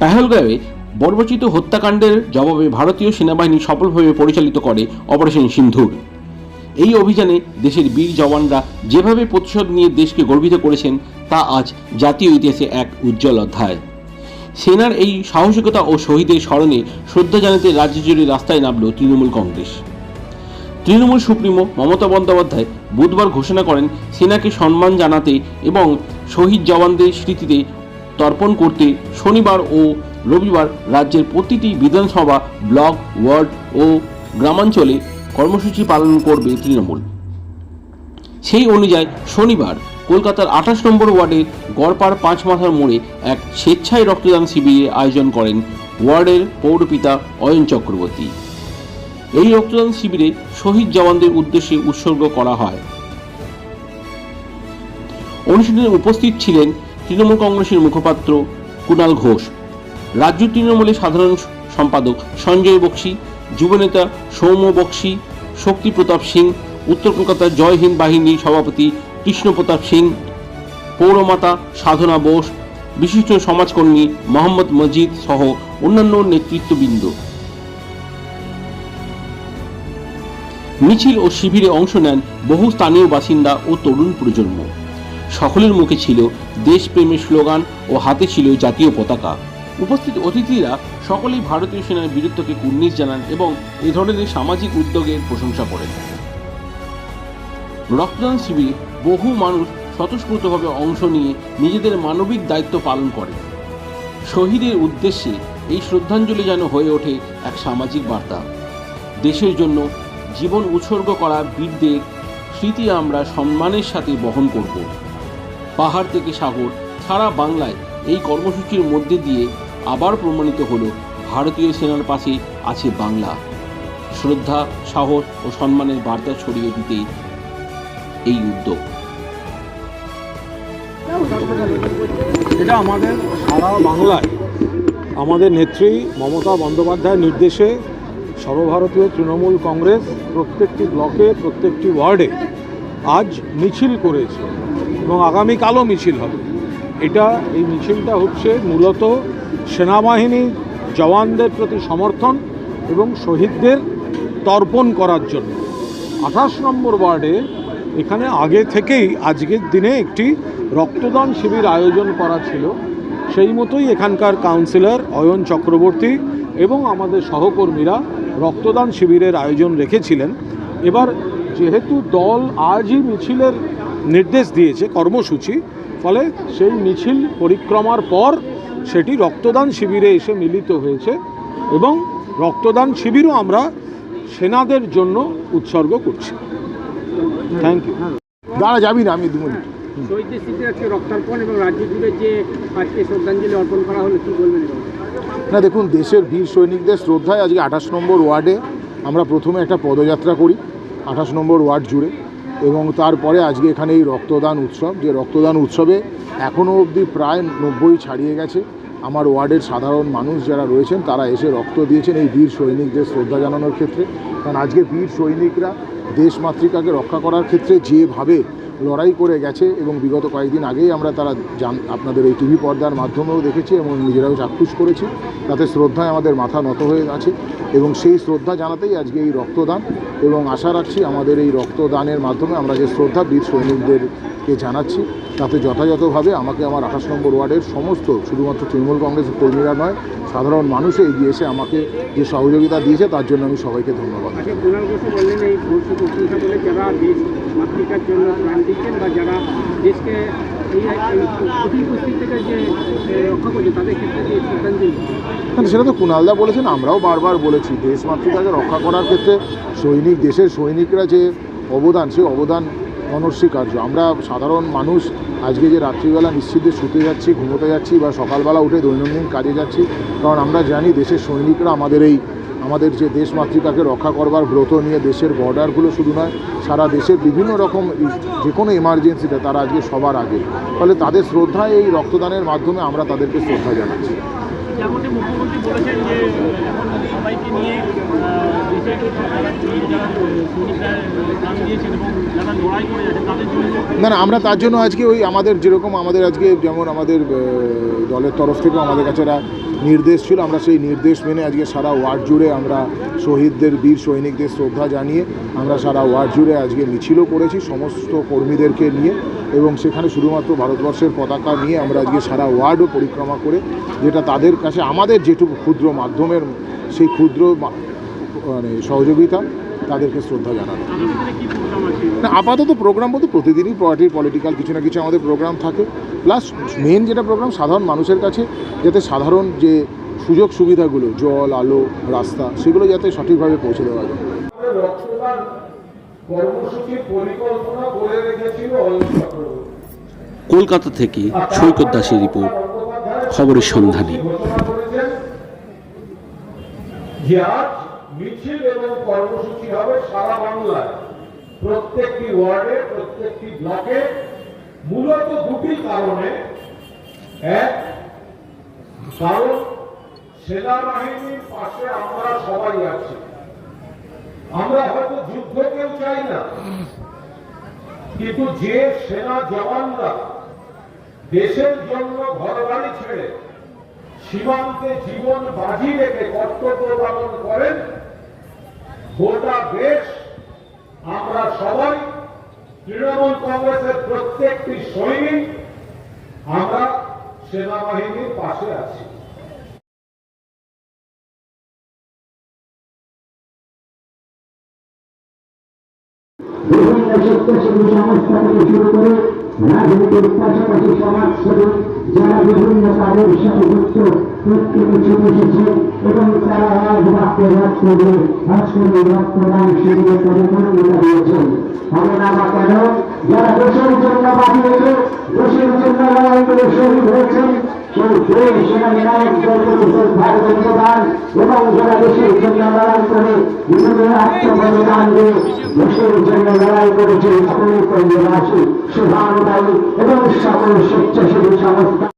পেহেলগাঁওয়ে বর্বচিত হত্যাকাণ্ডের জবাবে ভারতীয় সেনাবাহিনী সফলভাবে পরিচালিত করে অপারেশন সিন্ধুর। এই অভিযানে দেশের বীর জওয়ানরা যেভাবে প্রতিশোধ নিয়ে দেশকে গর্বিত করেছেন, তা আজ জাতীয় ইতিহাসে এক উজ্জ্বল অধ্যায়। সেনার এই সাহসিকতা ও শহীদের স্মরণে শ্রদ্ধা জানাতে রাজ্য জুড়ে রাস্তায় নামল তৃণমূল কংগ্রেস। তৃণমূল সুপ্রিমো মমতা বন্দ্যোপাধ্যায় বুধবার ঘোষণা করেন, সেনাকে সম্মান জানাতে এবং শহীদ জওয়ানদের স্মৃতিতে তর্পণ করতে শনিবার ও রবিবার রাজ্যের প্রতিটি বিধানসভা ব্লক, ওয়ার্ড ও গ্রামাঞ্চলে কর্মসূচি পালন করবে তৃণমূল। সেই অনুযায়ী শনিবার কলকাতার আঠাশ নম্বর ওয়ার্ডের গড়পাড় পাঁচ মাথার মোড়ে এক স্বেচ্ছায় রক্তদান শিবিরের আয়োজন করেন ওয়ার্ডের পৌরপিতা অয়ন চক্রবর্তী। এই রক্তদান শিবিরে শহীদ জওয়ানদের উদ্দেশ্যে উৎসর্গ করা হয়। অনুষ্ঠানে উপস্থিত ছিলেন তৃণমূল কংগ্রেসের মুখপাত্র কুণাল ঘোষ। রাজ্য তৃণমূলের সাধারণ সম্পাদক সঞ্জয় বক্সি, যুবনেতা সৌম্য বক্সি, শক্তি প্রতাপ সিং, উত্তর কলকাতার জয় হিন্দ বাহিনীর সভাপতি কৃষ্ণ প্রতাপ সিং, পৌরমাতা সাধনা বোস, বিশিষ্ট সমাজকর্মী মোহাম্মদ মজিদ সহ অন্যান্য নেতৃত্ববৃন্দ। মিছিল ও শিবিরে অংশ নেন বহু স্থানীয় বাসিন্দা ও তরুণ প্রজন্ম। সকলের মুখে ছিল দেশপ্রেমের স্লোগান ও হাতে ছিল জাতীয় পতাকা। উপস্থিত অতিথিরা সকলেই ভারতীয় সেনার বীরত্বকে কুর্নিশ জানান এবং এ ধরনের সামাজিক উদ্যোগের প্রশংসা করেন। রক্তদান শিবিরে বহু মানুষ স্বতঃস্ফূর্তভাবে অংশ নিয়ে নিজেদের মানবিক দায়িত্ব পালন করে শহীদের উদ্দেশ্যে এই শ্রদ্ধাঞ্জলি যেন হয়ে ওঠে এক সামাজিক বার্তা। দেশের জন্য জীবন উৎসর্গ করা বীরদের স্মৃতি আমরা সম্মানের সাথে বহন করব। পাহাড় থেকে সাগর, সারা বাংলায় এই কর্মসূচির মধ্যে দিয়ে আবার প্রমাণিত হলো ভারতীয় সেনার পাশে আছে বাংলা। শ্রদ্ধা, সাহস ও সম্মানের বার্তা ছড়িয়ে দিতে এই উদ্যোগ। এটা আমাদের সারা বাংলায়, আমাদের নেত্রী মমতা বন্দ্যোপাধ্যায়ের নির্দেশে সর্বভারতীয় তৃণমূল কংগ্রেস প্রত্যেকটি ব্লকে, প্রত্যেকটি ওয়ার্ডে আজ মিছিল করেছে। এবং আগামীকালও মিছিল হবে। এটা, এই মিছিলটা হচ্ছে মূলত সেনাবাহিনী জওয়ানদের প্রতি সমর্থন এবং শহীদদের তর্পণ করার জন্য। আঠাশ নম্বর ওয়ার্ডে এখানে আগে থেকেই আজকের দিনে একটি রক্তদান শিবির আয়োজন করা ছিল। সেই মতোই এখানকার কাউন্সিলর অয়ন চক্রবর্তী এবং আমাদের সহকর্মীরা রক্তদান শিবিরের আয়োজন রেখেছিলেন। এবার যেহেতু দল আজই মিছিলের নির্দেশ দিয়েছে কর্মসূচি ফলে সেই মিছিল পরিক্রমার পর সেটি রক্তদান শিবিরে এসে মিলিত হয়েছে এবং রক্তদান শিবিরও আমরা সেনাদের জন্য উৎসর্গ করছি। থ্যাংক ইউ দাঁড়া যাবি না আমি দু মিনিট। শহীদদের স্মৃতি আজকে রক্তার্পণ এবং রাজ্য জুড়ে যে আজকে শ্রদ্ধাঞ্জলি অর্পণ করা হলো কি বলবেন না দেখুন দেশের বীর সৈনিকদের শ্রদ্ধায় আজকে আঠাশ নম্বর ওয়ার্ডে আমরা প্রথমে একটা পদযাত্রা করি আঠাশ নম্বর ওয়ার্ড জুড়ে। এবং তারপরে আজকে এখানে এই রক্তদান উৎসব, যে রক্তদান উৎসবে এখনও অবধি প্রায় নব্বই ছাড়িয়ে গেছে। আমার ওয়ার্ডের সাধারণ মানুষ যারা রয়েছেন, তারা এসে রক্ত দিয়েছেন এই বীর সৈনিকদের শ্রদ্ধা জানানোর ক্ষেত্রে। কারণ আজকে বীর সৈনিকরা দেশ মাতৃকাকে রক্ষা করার ক্ষেত্রে যেভাবে লড়াই করে গেছে এবং বিগত কয়েকদিন আগেই আমরা তারা জান, আপনাদের এই টিভি পর্দার মাধ্যমেও দেখেছি এবং নিজেরাও চাক্ষুষ করেছি। তাতে শ্রদ্ধায় আমাদের মাথা নত হয়ে আছে এবং সেই শ্রদ্ধা জানাতেই আজকে এই রক্তদান এবং আশা রাখছি আমাদের এই রক্তদানের মাধ্যমে আমরা যে শ্রদ্ধা বীর সৈনিকদেরকে জানাচ্ছি তাতে যথাযথভাবে আমাকে আমার আঠাশ নম্বর ওয়ার্ডের সমস্ত শুধুমাত্র তৃণমূল কংগ্রেসের কর্মীরা নয় সাধারণ মানুষে এগিয়ে এসে আমাকে যে সহযোগিতা দিয়েছে তার জন্য আমি সবাইকে ধন্যবাদ। শ্রদ্ধাঞ্জলি মানে সেটা তো কুণালদা বলেছেন আমরাও বারবার বলেছি দেশ মাতৃকাকে রক্ষা করার ক্ষেত্রে সৈনিক দেশের সৈনিকরা যে অবদান সেই অবদান অনস্বীকার্য। আমরা সাধারণ মানুষ, আজকে যে রাত্রিবেলা নিশ্চিন্তে শুতে যাচ্ছি, ঘুমোতে যাচ্ছি বা সকালবেলা উঠে দৈনন্দিন কাজে যাচ্ছি, কারণ আমরা জানি দেশের সৈনিকরা আমাদের এই, আমাদের যে দেশ মাতৃকাকে রক্ষা করবার ব্রত নিয়ে দেশের বর্ডারগুলো শুধু নয়, সারা দেশের বিভিন্ন রকম যে কোনো এমার্জেন্সিতে তারা আজকে সবার আগে। ফলে তাদের শ্রদ্ধায় এই রক্তদানের মাধ্যমে আমরা তাদেরকে শ্রদ্ধা জানাচ্ছি। না না, আমরা তার জন্য আজকে ওই আমাদের যেরকম আমাদের আজকে যেমন আমাদের দলের তরফ থেকেও আমাদের কাছে একটা নির্দেশ ছিল, আমরা সেই নির্দেশ মেনে আজকে সারা ওয়ার্ড জুড়ে আমরা শহীদদের, বীর সৈনিকদের শ্রদ্ধা জানিয়ে আমরা সারা ওয়ার্ড জুড়ে আজকে মিছিলও করেছি সমস্ত কর্মীদেরকে নিয়ে এবং সেখানে শুধুমাত্র ভারতবর্ষের পতাকা নিয়ে আমরা আজকে সারা ওয়ার্ডও পরিক্রমা করে, যেটা তাদের কাছে আমাদের যেটুকু ক্ষুদ্র মাধ্যমের, সেই ক্ষুদ্র মানে সহযোগিতা তাদেরকে শ্রদ্ধা জানানো। আগামীকালে কি প্রোগ্রাম আছে না আপাতত প্রোগ্রাম বলতে প্রতিদিনই পার্টির পলিটিক্যাল কিছু না কিছু আমাদের প্রোগ্রাম থাকে। প্লাস মেন যেটা প্রোগ্রাম সাধারণ মানুষের কাছে যাতে সাধারণ যে সুযোগ সুবিধাগুলো জল আলো রাস্তা সেগুলো যাতে সঠিকভাবে পৌঁছে দেওয়া যায়। কলকাতা থেকে সৈকত দাসের রিপোর্ট খবরের সন্ধানী। মিছিল এবং কর্মসূচি হবে সারা বাংলায়। প্রত্যেকটি ওয়ার্ডে, প্রত্যেকটি ব্লকে। মূলত দুটি কারণে। এক, কারণ সেনাবাহিনীর পাশে আমরা সবাই আছি। আমরা হয়তো যুদ্ধ কেউ চাই না। কিন্তু যে সেনা জওয়ানরা দেশের জন্য ঘর বাড়ি ছেড়ে সীমান্তে জীবন বাজি রেখে কর্তব্য পালন করেন গোটা দেশ আমরা সবাই তৃণমূল কংগ্রেসের প্রত্যেকটি সৈনিক আমরা সেনাবাহিনীর পাশে আছি। বিভিন্ন স্বেচ্ছাসেবী যারা বিভিন্ন কাজের সাথে যুক্ত প্রত্যেকে ছুটে এসেছে এবং তারা রক্তদান শিবিরে পরিপূর্ণতা দিয়েছেন হবে না বা কেন? যারা দেশের জন্য রেখে, দেশের জন্য লড়াই করে শহীদ হয়েছেন সেই দেশ সেনা নায়কদেরকে বিশেষ ভাবে ধন্যবাদ এবং যারা দেশের জন্য লড়াই করে বিভিন্ন আত্মবলিদান দিয়ে দেশের জন্য লড়াই করেছে। সকল পরিবারবাসী শুভানুদায়ী এবং সকল স্বেচ্ছাসেবী সংস্থা।